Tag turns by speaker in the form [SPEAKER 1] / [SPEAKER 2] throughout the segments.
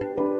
[SPEAKER 1] Bye.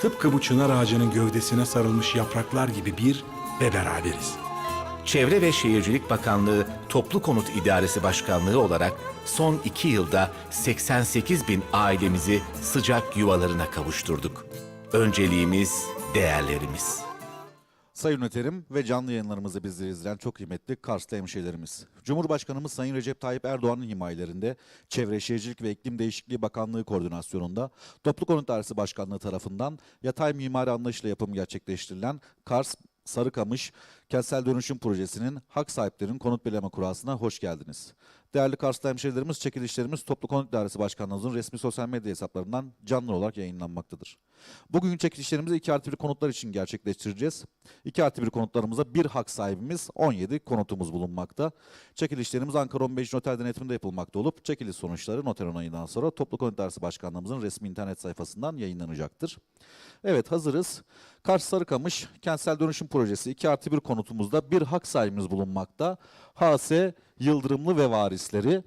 [SPEAKER 2] Tıpkı bu çınar ağacının gövdesine sarılmış yapraklar gibi bir ve beraberiz.
[SPEAKER 3] Çevre ve Şehircilik Bakanlığı Toplu Konut İdaresi Başkanlığı olarak son iki yılda 88 bin ailemizi sıcak yuvalarına kavuşturduk. Önceliğimiz değerlerimiz.
[SPEAKER 4] Sayın Öterim ve canlı yayınlarımızı bizleri izleyen çok kıymetli Karslı hemşehrilerimiz. Cumhurbaşkanımız Sayın Recep Tayyip Erdoğan'ın himayelerinde Çevre Şehircilik ve İklim Değişikliği Bakanlığı koordinasyonunda Toplu Konut Dairesi Başkanlığı tarafından yatay mimari anlayışla yapım gerçekleştirilen Kars Sarıkamış Kentsel Dönüşüm Projesi'nin hak sahiplerinin konut belirleme kurasına hoş geldiniz. Değerli Karslı hemşehrilerimiz, çekilişlerimiz Toplu Konut Dairesi Başkanlığımızın resmi sosyal medya hesaplarından canlı olarak yayınlanmaktadır. Bugün çekilişlerimizi 2 artı 1 konutlar için gerçekleştireceğiz. 2 artı 1 konutlarımıza bir hak sahibimiz 17 konutumuz bulunmakta. Çekilişlerimiz Ankara 15 Noter denetiminde yapılmakta olup çekiliş sonuçları noter onayından sonra Toplu Konut Dairesi Başkanlığımızın resmi internet sayfasından yayınlanacaktır. Evet hazırız. Kars Sarıkamış Kentsel Dönüşüm Projesi 2 artı 1 konutumuzda bir hak sahibimiz bulunmakta. HS Yıldırımlı ve varisleri.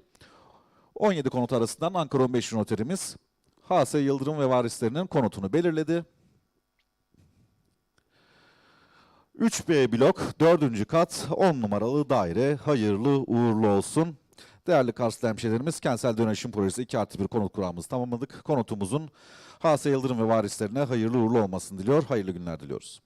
[SPEAKER 4] 17 konut arasından Ankara 15 noterimiz HS Yıldırım ve varislerinin konutunu belirledi. 3B blok 4. kat 10 numaralı daire hayırlı uğurlu olsun. Değerli Karslı hemşehrilerimiz kentsel dönüşüm projesi 2 artı 1 konut kuramımızı tamamladık. Konutumuzun HS Yıldırım ve varislerine hayırlı uğurlu olmasını diliyor. Hayırlı günler diliyoruz.